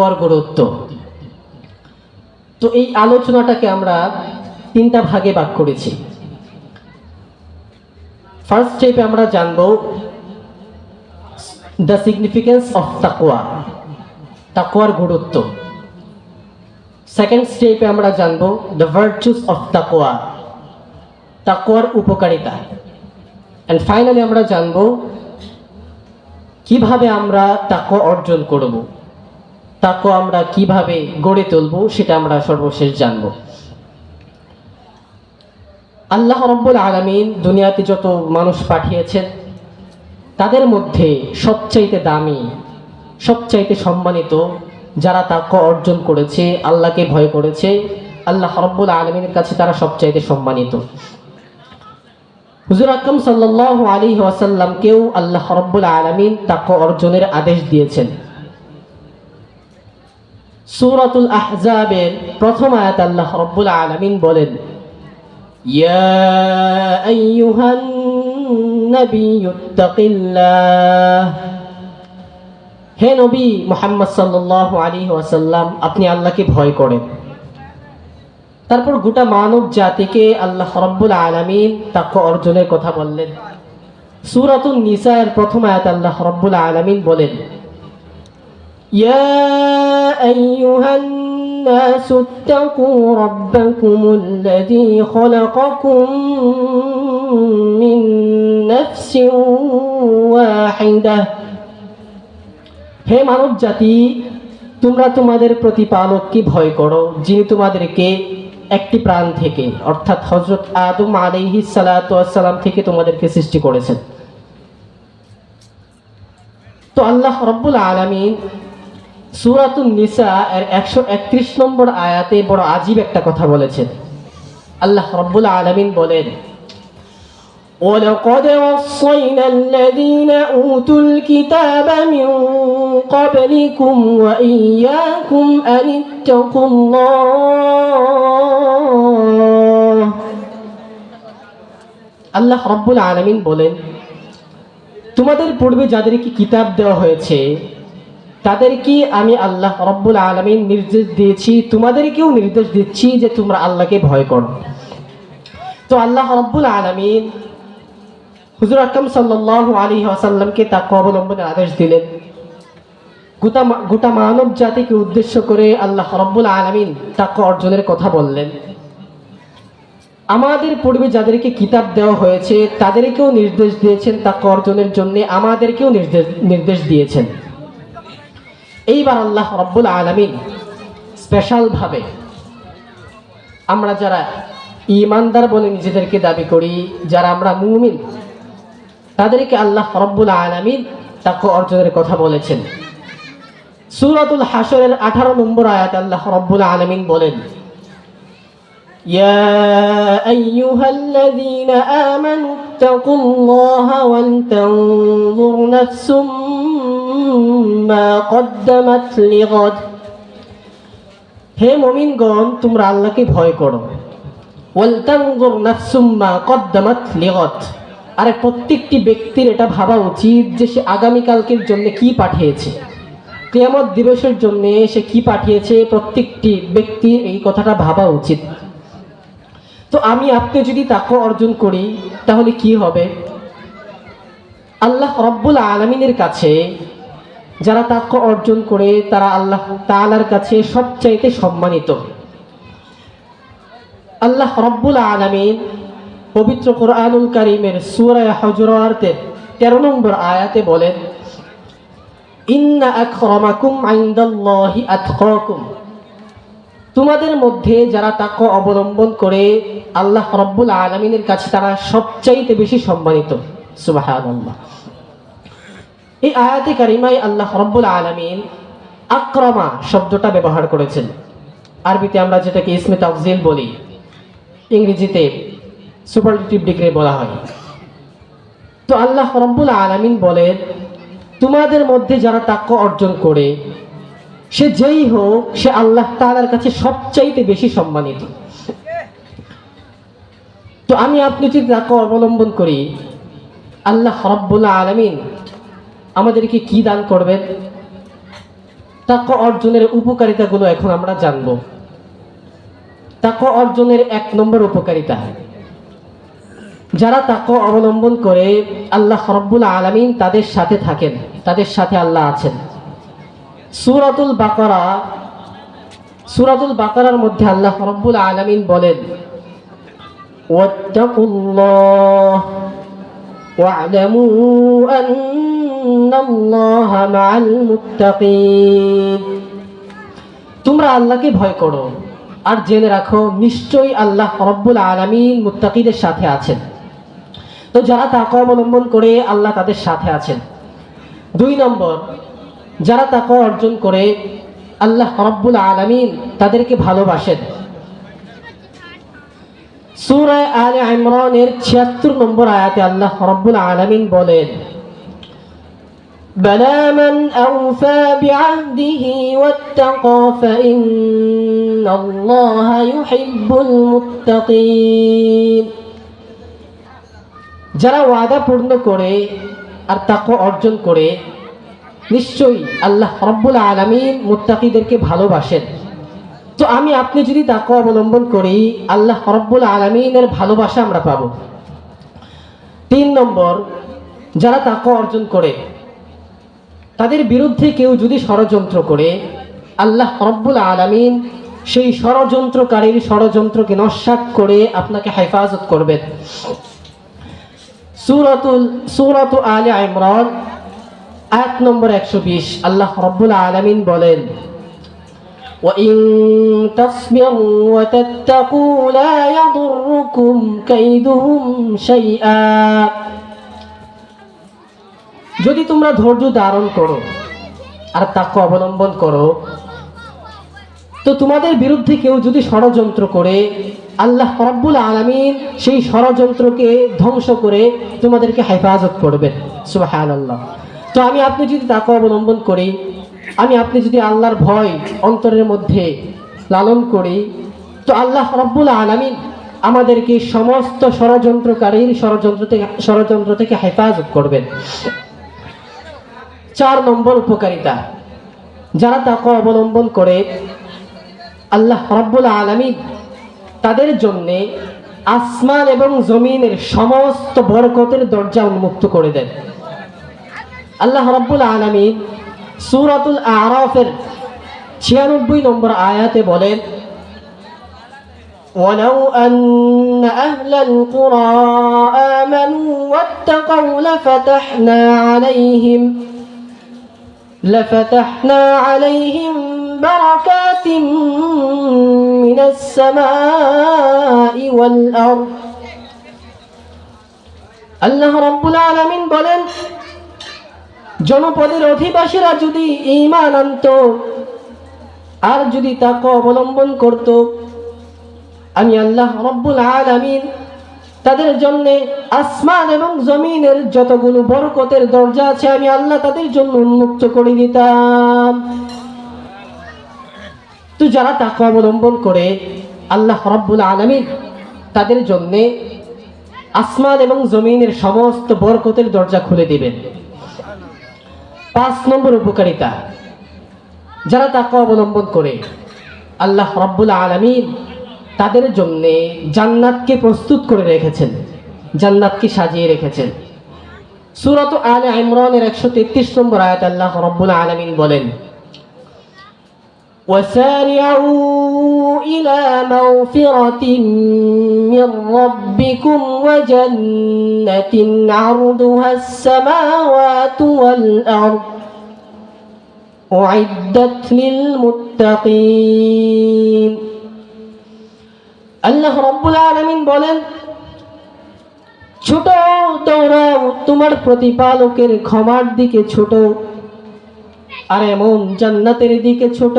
তাকওয়ার গুরুত্ব। তো এই আলোচনাটাকে আমরা তিনটা ভাগে ভাগ করেছি। ফার্স্ট স্টেপে আমরা জানব দ্য সিগনিফিকেন্স অফ তাকওয়া তাকওয়ার গুরুত্ব। সেকেন্ড স্টেপে আমরা জানব দ্য ভার্চুস অফ তাকওয়া তাকওয়ার উপকারিতা। অ্যান্ড ফাইনালি আমরা জানব কীভাবে আমরা তাকওয়া অর্জন করব। তাকওয়া আমরা কীভাবে গড়ে তুলব সেটা আমরা সর্বশেষ জানব। আল্লাহ রব্বুল আলমিন দুনিয়াতে যত মানুষ পাঠিয়েছেন, তাদের মধ্যে সবচাইতে দামি, সবচাইতে সম্মানিত যারা তাকওয়া অর্জন করেছে, আল্লাহকে ভয় করেছে, আল্লাহ রব্বুল আলমিনের কাছে তারা সবচাইতে সম্মানিত। হুজুর আকরম সাল্লাহ আলী ওয়াসাল্লামকেও আল্লাহ রব্বুল আলমিন তাকওয়া অর্জনের আদেশ দিয়েছেন। সূরাতুল আহজাবের প্রথম আয়াত আল্লাহ রব্বুল আলামিন বলেন, ইয়া হে নবী মুহাম্মদ সাল্লাল্লাহু আলাইহি ওয়াসাল্লাম, আপনি আল্লাহকে ভয় করেন। তারপর গোটা মানব জাতিকে আল্লাহ রব্বুল আলামিন তাকওয়া অর্জনের কথা বললেন। সূরাতুন নিসার প্রথম আয়াত আল্লাহ রব্বুল আলামিন বলেন يا أيها الناس اتقوا ربكم الذي خلقكم من نفس واحدة হে মানব জাতি তোমরা তোমাদের প্রতিপালককে ভয় করো যিনি তোমাদেরকে একটি প্রাণ থেকে অর্থাৎ হজরত আদম আলাইহি সালাম থেকে তোমাদেরকে সৃষ্টি করেছেন তো আল্লাহ রব্বুল আলমিন সুরাতুন নিসা এর একশো একত্রিশ নম্বর আয়াতে বড় আজীব একটা কথা বলেছেন আল্লাহ রব্বুল আলমিন বলেন ولقد وصينا الذين أوتوا الكتاب من قبلكم وإياكم أن اتقوا الله আল্লাহ রব্বুল আলমিন বলেন তোমাদের পূর্বে যাদেরকে কিতাব দেওয়া হয়েছে তাদেরকে আমি আল্লাহ রব্বুল আলমিন নির্দেশ দিয়েছি, তোমাদেরকেও নির্দেশ দিচ্ছি যে তোমরা আল্লাহকে ভয় করো। তো আল্লাহ রব্বুল আলমিন হুজুর আকরম সাল্লাহ আলী আসাল্লামকে তাকে অবলম্বনের আদেশ দিলেন। গোটা গোটা মানব জাতিকে উদ্দেশ্য করে আল্লাহ রব্বুল আলমিন তাকে অর্জনের কথা বললেন। আমাদের পূর্বে যাদেরকে কিতাব দেওয়া হয়েছে, তাদেরকেও নির্দেশ দিয়েছেন তাকে অর্জনের জন্য, আমাদেরকেও নির্দেশ নির্দেশ দিয়েছেন। এইবার আল্লাহ রব্বুল আলমিন স্পেশালভাবে আমরা যারা ইমানদার বলে নিজেদেরকে দাবি করি, যারা আমরা মুমিন, তাদেরকে আল্লাহ রব্বুল আলমিন তাকে অর্জনের কথা বলেছেন। সুরাতুল হাসরের আঠারো নম্বর আয়াত আল্লাহ রব্বুল আলমিন বলেন يا أيها الذين آمنوا اتقوا الله ولتنظر نفس ما قدمت لغد হে মমিনগণ তোমরা আল্লাহকে ভয় করো ওয়ালতানজুর নাফসুম মা কদ্দামাত লিগত আরে প্রত্যেকটি ব্যক্তির এটা ভাবা উচিত যে সে আগামীকালকের জন্য কি পাঠিয়েছে কিয়ামত দিবসের জন্য সে কি পাঠিয়েছে প্রত্যেকটি ব্যক্তির এই কথাটা ভাবা উচিত তো আমি আপনি যদি তাকে অর্জন করি, তাহলে কি হবে? আল্লাহ রব্বুল আলমিনের কাছে যারা তাকে অর্জন করে, তারা আল্লাহ তালার কাছে সবচাইতে সম্মানিত। আল্লাহ রব্বুল আলমিন পবিত্র কোরআনুল করিমের সুরায় হজরাতের তেরো নম্বর আয়াতে বলেন, ইন্না আখরামাকুম আইন্দাল্লাহি আতকাকুম। তোমাদের মধ্যে যারা তাকে অবলম্বন করে আল্লাহ রব্বুল আলমিনের কাছে তারা সবচাইতে বেশি সম্মানিত। সুবাহান্লাহ এই আয়াতে কারিমায় আল্লাহ রব্বুল আলমিন আক্রমা শব্দটা ব্যবহার করেছেন। আরবিতে আমরা যেটাকে ইসমে তাফজিল বলি, ইংরেজিতে সুপারলেটিভ ডিগ্রি বলা হয়। তো আল্লাহ রব্বুল আলমিন বলেন, তোমাদের মধ্যে যারা তাক্য অর্জন করে সে যেই হোক, সে আল্লাহ তাআলার কাছে সবচাইতে বেশি সম্মানিত। তো আমি আপনি যদি তাকে অবলম্বন করি, আল্লাহ রব্বুল আলমিন আমাদেরকে কি দান করবেন? তাকওয়া অর্জনের উপকারিতাগুলো এখন আমরা জানব। তাকওয়া অর্জনের এক নম্বর উপকারিতা। যারা তাকওয়া অবলম্বন করে আল্লাহ রব্বুল আলামিন তাদের সাথে থাকেন, তাদের সাথে আল্লাহ আছেন। সুরাতুল বাকারা, সুরাতুল বাকারার মধ্যে আল্লাহ রব্বুল আলমিন বলেন তোমরা আল্লাহকে ভয় করো আর জেনে রাখো, নিশ্চয়ই আল্লাহ রব্বুল আলমিন মুত্তাকিদের সাথে আছেন। তো যারা তাকে অবলম্বন করে আল্লাহ তাদের সাথে আছেন। দুই নম্বর যারা তাকে অর্জন করে আল্লাহ রব্বুল আলামিন তাদেরকে ভালোবাসেন সূরা আলে ইমরানের 76 নম্বর আয়াতে আল্লাহ রব্বুল আলামিন বলেন بلى من أوفى بعهده واتقى فإن الله يحب المتقين যারা ওয়াদা পূর্ণ করে আর তাকে অর্জন করে নিশ্চয়ই আল্লাহ রব্বুল আলমিন মুত্তাকিদেরকে ভালোবাসেন। তো আমি, আপনি যদি তাকে অবলম্বন করি, আল্লাহ রব্বুল আলমিনের ভালোবাসা আমরা পাবো। তিন নম্বর, যারা তাকে অর্জন করে, তাদের বিরুদ্ধে কেউ যদি ষড়যন্ত্র করে, আল্লাহ রব্বুল আলমিন সেই ষড়যন্ত্রকারীর ষড়যন্ত্রকে নস্বাত করে আপনাকে হেফাজত করবেন। সুরাতুল, সুরাত আলে ইমরান এক নম্বর একশো বিশ আল্লাহ রব্বুল আলমিন বলেন وإن تصبروا وتتقوا لا يضركم كيدهم شيئا যদি তোমরা ধৈর্য ধারণ করো আর তাকে অবলম্বন করো তো তোমাদের বিরুদ্ধে কেউ যদি ষড়যন্ত্র করে আল্লাহ রব্বুল আলমিন সেই ষড়যন্ত্রকে ধ্বংস করে তোমাদেরকে হেফাজত করবেন সুবাহান আল্লাহ তো আমি আপনি যদি তাকে অবলম্বন করি, আমি আপনি যদি আল্লাহর ভয় অন্তরের মধ্যে লালন করি, তো আল্লাহ রব্বুল আলমিন আমাদেরকে সমস্ত ষড়যন্ত্রকারীর ষড়যন্ত্র থেকে ষড়যন্ত্র থেকে হেফাজত করবেন। চার নম্বর উপকারিতা, যারা তাকে অবলম্বন করে, আল্লাহ রব্বুল আলমী তাদের জন্যে আসমান এবং জমিনের সমস্ত বরকতের দরজা উন্মুক্ত করে দেন। আল্লাহ রব্বুল আলমী সুরাতুল আরাফের ছিয়ানব্বই নম্বর আয়াতে বলেন ولو أن أهل القرى آمنوا واتقوا لفتحنا عليهم لفتحنا عليهم بركات من السماء والأرض আল্লাহ রব্বুল আলামিন বলেন জনপদের অধিবাসীরা যদি ঈমান আনত, আর যদি তাকে অবলম্বন করত, আমি আল্লাহ রব্বুল আলামিন তাদের জন্য আসমান এবং জমিনের যতগুলো বরকতের দরজা আছে, আমি আল্লাহ তাদের জন্য উন্মুক্ত করে দিতাম। তো যারা তাকে অবলম্বন করে, আল্লাহ রব্বুল আলমিন তাদের জন্যে আসমান এবং জমিনের সমস্ত বরকতের দরজা খুলে দিবেন। পাঁচ নম্বর উপকারিতা। যারা তাকে অবলম্বন করে, আল্লাহ রব্বুল আলমিন তাদের জন্যে জান্নাতকে প্রস্তুত করে রেখেছেন, জান্নাতকে সাজিয়ে রেখেছেন। সুরত আল ইমরানের একশো তেত্রিশ নম্বর আয়াত আল্লাহ রব্বুল আলমিন বলেন وسارعوا إلى مغفرة من ربكم وجنة عرضها السماوات والأرض أعدت للمتقين আল্লাহ রব্বুল আলমিন বলেন ছোট দৌড়াও তোমার প্রতিপালকের ক্ষমার দিকে ছোট আর এমন জান্নাতের দিকে ছোট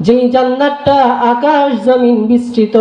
যেই জান্নাতটা আকাশ জমিন বিস্তৃত